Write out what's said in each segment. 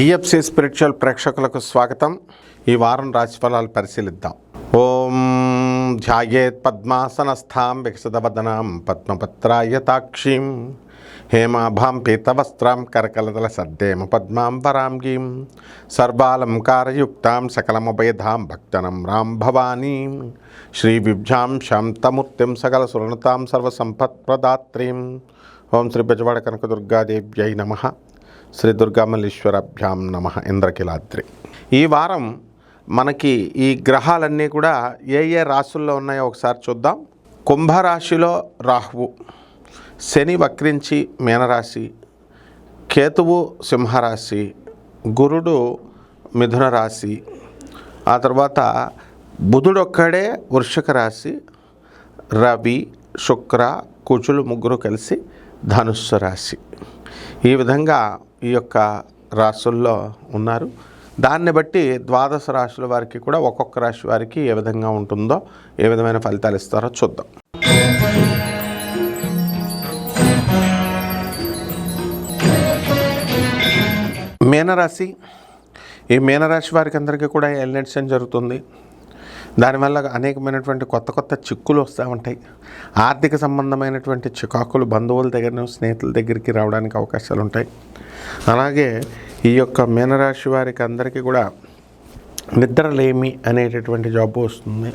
TFC spiritual ప్రేక్షకులకు స్వాగతం. ఈ వారం రాశిఫలాలు పరిశీలిద్దాం. ఓం ధ్యాయేత్ పద్మాసనస్థాం వికసితవదనాం పద్మపత్రాయతాక్షీం హేమాభాం పీతవస్త్రాం కరకలదల సద్దేమ పద్మాం వరాంగీం. సర్వాలంకారయుక్తాం సకలముభయధాం భక్తనం రాం భవానీం. శ్రీ విభ్యాం శాంతమూర్తిం సకల సురణతాం సర్వసంపత్ప్రదాత్రీం. ఓం శ్రీ బెజవాడ కనకదుర్గాదేవ్యై నమ. శ్రీ దుర్గామల్లీశ్వరాభ్యాం నమ ఇంద్రకిలాద్రి. ఈ వారం మనకి ఈ గ్రహాలన్నీ కూడా ఏ ఏ రాశుల్లో ఉన్నాయో ఒకసారి చూద్దాం. కుంభరాశిలో రాహువు శని వక్రించి మీనరాశి కేతువు సింహరాశి గురుడు మిథున రాశి ఆ తర్వాత బుధుడొక్కడే వృషక వృషిక రాశి రవి శుక్ర కుచులు ముగ్గురు కలిసి ధనుస్సు రాశి. ఈ విధంగా ఈ యొక్క రాసుల్లో ఉన్నారు. దాన్ని బట్టి ద్వాదశ రాశుల వారికి కూడా ఒక్కొక్క రాశి వారికి ఏ విధంగా ఉంటుందో ఏ విధమైన ఫలితాలు ఇస్తారో చూద్దాం. మీనరాశి. ఈ మీనరాశి వారికి అందరికీ కూడా ఎల్నెట్సన్ జరుగుతుంది. దానివల్ల అనేకమైనటువంటి కొత్త కొత్త చిక్కులు వస్తూ ఉంటాయి. ఆర్థిక సంబంధమైనటువంటి చికాకులు బంధువుల దగ్గర స్నేహితుల దగ్గరికి రావడానికి అవకాశాలు ఉంటాయి. అలాగే ఈ యొక్క మీనరాశి వారికి అందరికీ కూడా నిద్రలేమి అనేటటువంటి జాబ్ వస్తుంది.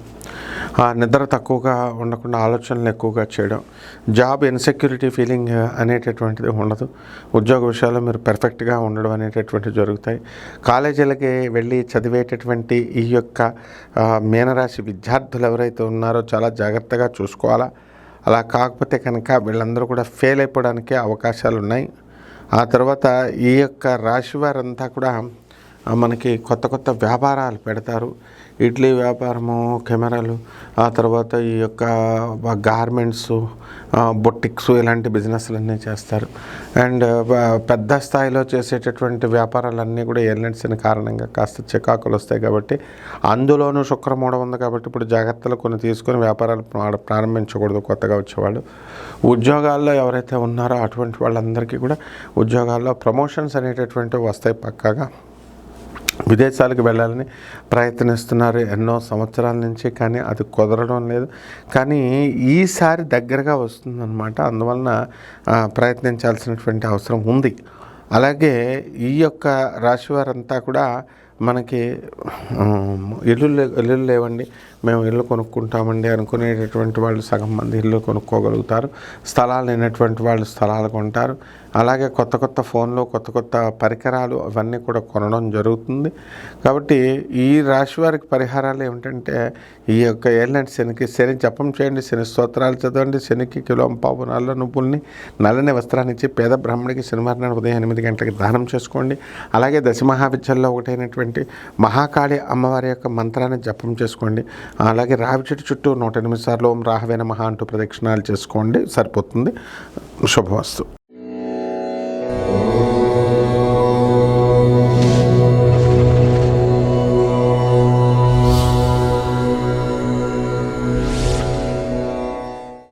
నిద్ర తక్కువగా ఉండకుండా ఆలోచనలు ఎక్కువగా చేయడం జాబ్ ఇన్సెక్యూరిటీ ఫీలింగ్ అనేటటువంటిది ఉండదు. ఉద్యోగ విషయాల్లో మీరు పర్ఫెక్ట్గా ఉండడం అనేటటువంటివి జరుగుతాయి. కాలేజీలకి వెళ్ళి చదివేటటువంటి ఈ యొక్క మీనరాశి విద్యార్థులు ఎవరైతే ఉన్నారో చాలా జాగ్రత్తగా చూసుకోవాలా. అలా కాకపోతే కనుక వీళ్ళందరూ కూడా ఫెయిల్ అయిపోవడానికి అవకాశాలు ఉన్నాయి ఆ తర్వాత ఈ యొక్క రాశి వారంతా కూడా మనకి కొత్త కొత్త వ్యాపారాలు పెడతారు. ఇడ్లీ వ్యాపారము కెమెరాలు ఆ తర్వాత ఈ యొక్క గార్మెంట్స్ బొటిక్స్ ఇలాంటి బిజినెస్లన్నీ చేస్తారు. అండ్ పెద్ద స్థాయిలో చేసేటటువంటి వ్యాపారాలన్నీ కూడా ఎల్నెట్సిన కారణంగా కాస్త చికాకులు వస్తాయి కాబట్టి అందులోనూ శుక్రమూఢం ఉంది కాబట్టి ఇప్పుడు జాగ్రత్తలు కొన్ని తీసుకొని వ్యాపారాలు ప్రారంభించకూడదు కొత్తగా వచ్చేవాళ్ళు. ఉద్యోగాల్లో ఎవరైతే ఉన్నారో అటువంటి వాళ్ళందరికీ కూడా ఉద్యోగాల్లో ప్రమోషన్స్ అనేటటువంటివి వస్తాయి పక్కాగా. విదేశాలకు వెళ్ళాలని ప్రయత్నిస్తున్నారు ఎన్నో సంవత్సరాల నుంచి కానీ అది కుదరడం లేదు. కానీ ఈసారి దగ్గరగా వస్తుందన్నమాట. అందువలన ప్రయత్నించాల్సినటువంటి అవసరం ఉంది. అలాగే ఈ యొక్క రాశి వారంతా కూడా మనకి ఇల్లు ఇల్లు లేవండి. మేము ఇల్లు కొనుక్కుంటామండి అనుకునేటటువంటి వాళ్ళు సగం మంది ఇల్లు కొనుక్కోగలుగుతారు. స్థలాలు లేనటువంటి వాళ్ళు స్థలాలు కొంటారు. అలాగే కొత్త కొత్త ఫోన్లు కొత్త కొత్త పరికరాలు అవన్నీ కూడా కొనడం జరుగుతుంది. కాబట్టి ఈ రాశి వారికి పరిహారాలు ఏమిటంటే ఈ యొక్క ఏళ్ళంటి శనికి శని జపం చేయండి శని స్తోత్రాలు చదవండి శనికి కిలో పావు నల్ల నువ్వుల్ని నల్లని వస్త్రాన్ని ఇచ్చి పేద బ్రాహ్మణికి శనివారం ఉదయం ఎనిమిది గంటలకి దానం చేసుకోండి. అలాగే దశమహావిద్యల్లో ఒకటైనటువంటి మహాకాళి అమ్మవారి యొక్క మంత్రాన్ని జపం చేసుకోండి. అలాగే రావి చెట్టు చుట్టూ నూట ఎనిమిది సార్లు ఓం మహా అంటూ ప్రదక్షిణాలు చేసుకోండి. సరిపోతుంది. శుభవస్తు.